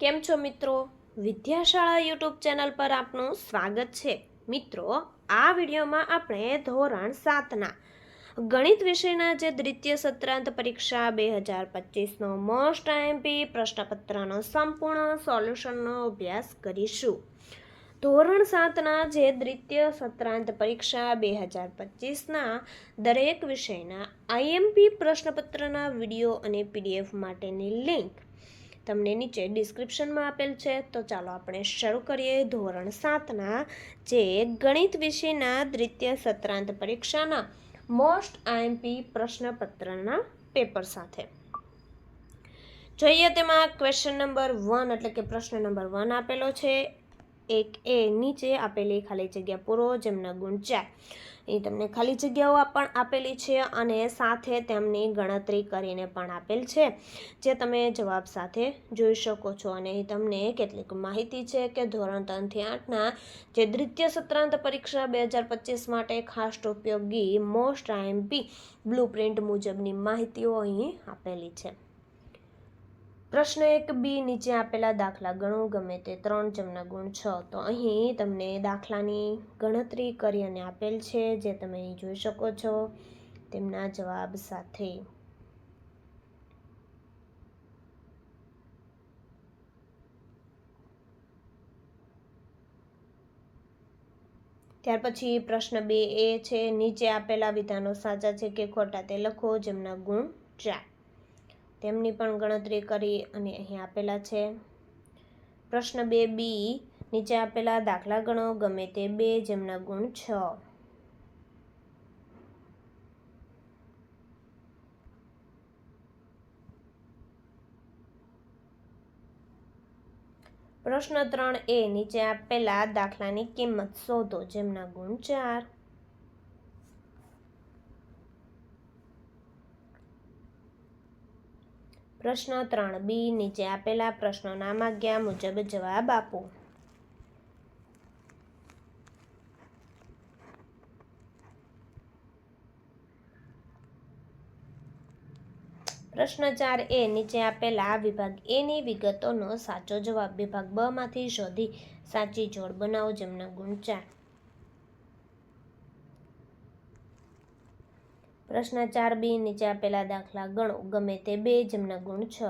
કેમ છો મિત્રો? વિદ્યાશાળા યુટ્યુબ ચેનલ પર આપનું સ્વાગત છે. મિત્રો, આ વિડીયોમાં આપણે ધોરણ સાતના ગણિત વિષયના જે દ્વિતીય સત્રાંત પરીક્ષા બે હજાર પચીસનો મોસ્ટ આઈએમપી પ્રશ્નપત્રનો સંપૂર્ણ સોલ્યુશનનો અભ્યાસ કરીશું. ધોરણ સાતના જે દ્વિતીય સત્રાંત પરીક્ષા બે હજાર પચીસના દરેક વિષયના આઈએમપી પ્રશ્નપત્રના વીડિયો અને પીડીએફ માટેની લિંક તમને નીચે ડિસ્ક્રિપ્શનમાં આપેલ છે. તો ચાલો આપણે શરૂ કરીએ ધોરણ સાતના, જે ગણિત વિષયના દ્વિતીય સત્રાંત પરીક્ષાના મોસ્ટ આઈએમપી પ્રશ્નપત્રના પેપર સાથે. જોઈએ તેમાં ક્વેશ્ચન નંબર વન એટલે કે પ્રશ્ન નંબર વન આપેલો છે. એક એ નીચે આપેલી ખાલી જગ્યા પૂરો જેમના ગુણ ચાર. એ તમને ખાલી જગ્યાઓ પણ આપેલી છે અને સાથે તેમની ગણતરી કરીને પણ આપેલ છે, જે તમે જવાબ સાથે જોઈ શકો છો. અને એ તમને કેટલીક માહિતી છે કે ધોરણ ત્રણથી આઠના જે દ્વિતીય સત્રાંત પરીક્ષા બે હજાર પચીસ માટે ખાસ ઉપયોગી મોસ્ટ આઈએમપી બ્લુ પ્રિન્ટ મુજબની માહિતીઓ અહીં આપેલી છે. પ્રશ્ન એક બી, નીચે આપેલા દાખલા ગણો, ગમે તે ત્રણ જેમના ગુણ છ. તો અહીં તમને દાખલાની ગણતરી કરી અને આપેલ છે, જે તમે અહીં જોઈ શકો છો. તેમના જવાબ સાથે. ત્યાર પછી પ્રશ્ન બે એ છે, નીચે આપેલા વિધાનો સાચા છે કે ખોટા તે લખો, જેમના ગુણ ચાર. તેમની પણ ગણતરી કરી અને અહીં આપેલા છે. પ્રશ્ન બે બી, નીચે આપેલા દાખલા ગણો, ગમે તે બે, જેમના ગુણ છ. પ્રશ્ન ત્રણ એ, નીચે આપેલા દાખલાની કિંમત શોધો, જેમના ગુણ ચાર. પ્રશ્ન ત્રણ. બી, નીચે આપેલા પ્રશ્નોના માગ્યા મુજબ જવાબ આપો. પ્રશ્ન ચાર. એ, નીચે આપેલા વિભાગ એની વિગતોનો સાચો જવાબ. વિભાગ બ માંથી શોધી સાચી જોડ બનાવો જેમના ગુણ ચાર. પ્રશ્ન ચાર બી નીચે આપેલા દાખલા ગણો. ગમે તે બે, જેમના ગુણ છ.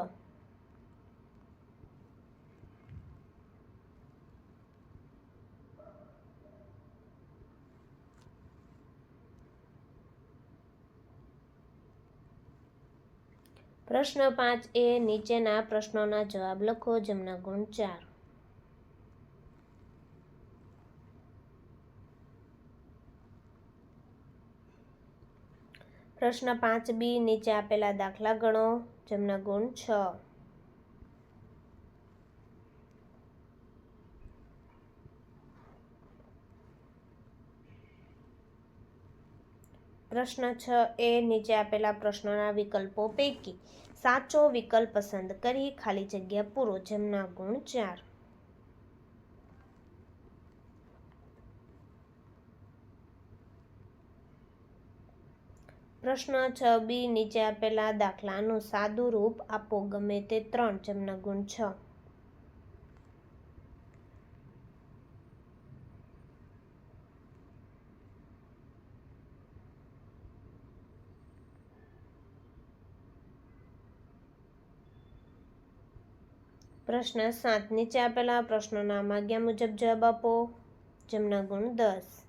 પ્રશ્ન પાંચ એ નીચેના પ્રશ્નોના જવાબ લખો, જેમના ગુણ ચાર. પ્રશ્ન પાંચ બી, નીચે આપેલા દાખલા ગણો. જેમના ગુણ છ. પ્રશ્ન છ એ, નીચે આપેલા પ્રશ્નોના વિકલ્પો પૈકી સાચો વિકલ્પ પસંદ કરી, ખાલી જગ્યા પૂરો. જેમના ગુણ ચાર. પ્રશ્ન છ. બી નીચે આપેલા દાખલાનું સાદું રૂપ આપો. ગમે તે ત્રણ જેમના ગુણ છ. પ્રશ્ન સાત. નીચે આપેલા પ્રશ્નોના માગ્યા મુજબ જવાબ આપો. જેમના ગુણ દસ.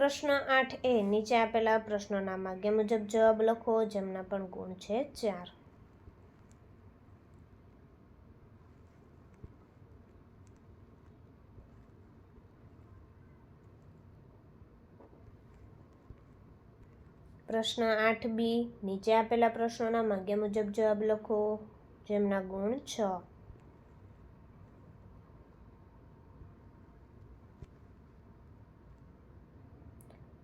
પ્રશ્ન આઠ એ નીચે આપેલા પ્રશ્નોના માગ્ય મુજબ જવાબ લખો, જેમના પણ ગુણ છે ચાર. પ્રશ્ન આઠ બી નીચે આપેલા પ્રશ્નોના માગ્યા મુજબ જવાબ લખો, જેમના ગુણ છ.